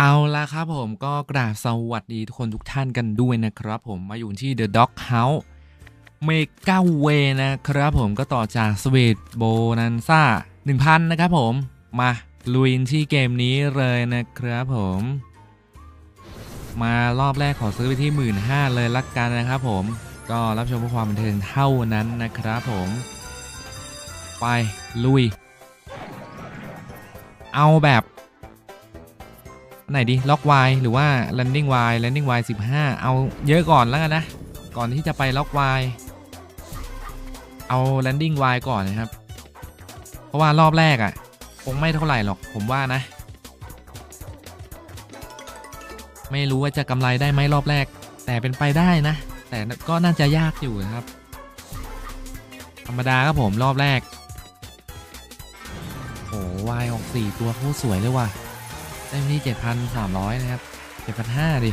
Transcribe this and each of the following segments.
เอาละครับผมก็กราบสวัสดีทุกคนทุกท่านกันด้วยนะครับผมมาอยู่ที่ The Dog House เมกาเวนะครับผมก็ต่อจาก Sweet Bonanza 1000 นะครับผม มาลุยที่เกมนี้เลยนะครับผม มารอบแรกขอซื้อไปที่ 15,000 เลยละกันนะครับผมก็รับชมเพื่อความบันเทิงเท่านั้นนะครับผม ไปลุย เอาแบบ ไหนดีล็อก Y หรือว่า landing Y landing Y 15 เอาเยอะก่อนแล้วกันนะ ก่อนที่จะไปล็อก Y เอา landing Y ก่อนนะครับ เพราะว่ารอบแรกอะ่ะ คงไม่เท่าไหร่หรอกผมว่านะ ไม่รู้ว่าจะกำไรได้ไหมรอบแรก แต่เป็นไปได้นะ แต่ก็น่าจะยากอยู่นะครับ ธรรมดาครับผมรอบแรกโอ้วายออกสี่ตัวโคตรสวยเลยว่ะ ได้ที่เจ็ดพันสามร้อยนะครับเจ็ดพันห้าดิ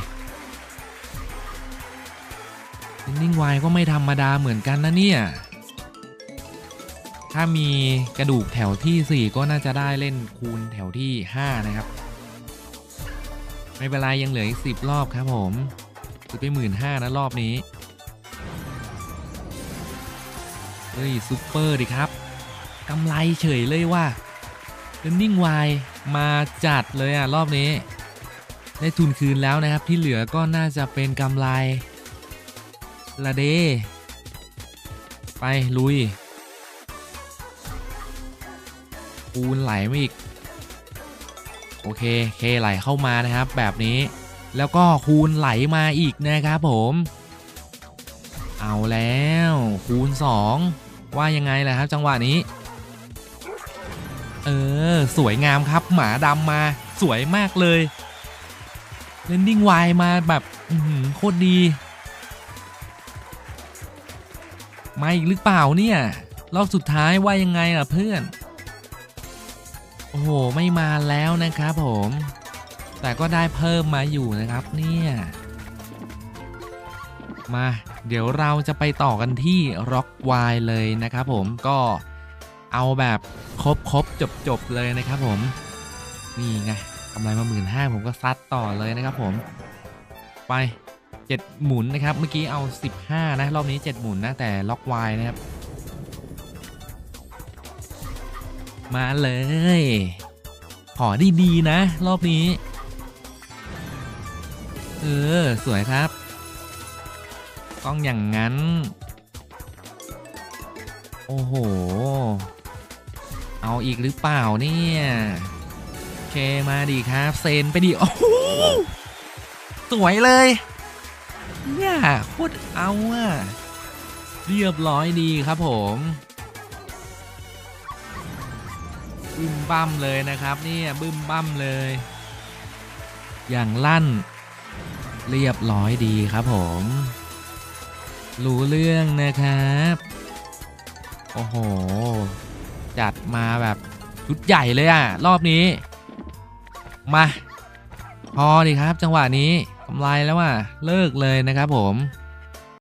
นิ่งวายก็ไม่ธรรมดาเหมือนกันนะเนี่ย ถ้ามีกระดูกแถวที่ 4 ก็น่าจะได้เล่นคูณแถวที่ 5 นะครับ ไม่เป็นไรยังเหลืออีก 10 รอบครับผมซื้อไปหมื่นห้านะรอบนี้ เฮ้ยซูเปอร์ดิครับกำไรเฉยเลยว่า Running Y มาจัดเลยอะรอบนี้ ได้ทุนคืนแล้วนะครับ ที่เหลือก็น่าจะเป็นกำไรละเด ไปลุยปูนไหลมาอีก โอเค เคไหลเข้ามานะครับ แบบนี้ แล้วก็คูณไหลมาอีกนะครับผม เอาแล้วคูณ 2 ว่ายังไงล่ะครับจังหวะนี้ เออ สวยงามครับหมาดำมา สวยมากเลยเลนดิ้งไวมาแบบโคตรดี มาอีกหรือเปล่าเนี่ย รอบสุดท้ายว่ายังไงล่ะเพื่อน โอ้โห ไม่มาแล้วนะครับผม แต่ก็ได้เพิ่มมาอยู่นะครับเนี่ยมา เดี๋ยวเราจะไปต่อกันที่ Rock Y เลยนะครับผมก็ เอาแบบครบครบจบจบเลยนะครับผม นี่ไงกำไรมาหมื่นห้าผมก็ซัดต่อเลยนะครับผม ไปเจ็ดหมุนนะครับ เมื่อกี้เอา15นะ รอบนี้7หมุนนะแต่ล็อกวายนะครับ มาเลย ขอดีๆนะ รอบนี้ เออ สวยครับ ต้องอย่างนั้น โอ้โห เอาอีกหรือเปล่าเนี่ยโอเคมาดีครับ เซนไปดิโอ้โหสวยเลย เนี่ยโคตรเอาอะเรียบร้อยดีครับผมบึ้มบั้มเลยนะครับเนี่ยบึ้มบั้มเลย อย่างลั่น เรียบร้อยดีครับผม รู้เรื่องนะครับ โอ้โห จัดมาแบบชุดใหญ่เลยอะรอบนี้ มาพอดีครับจังหวะนี้กำไรแล้วอะเลิกเลยนะครับผม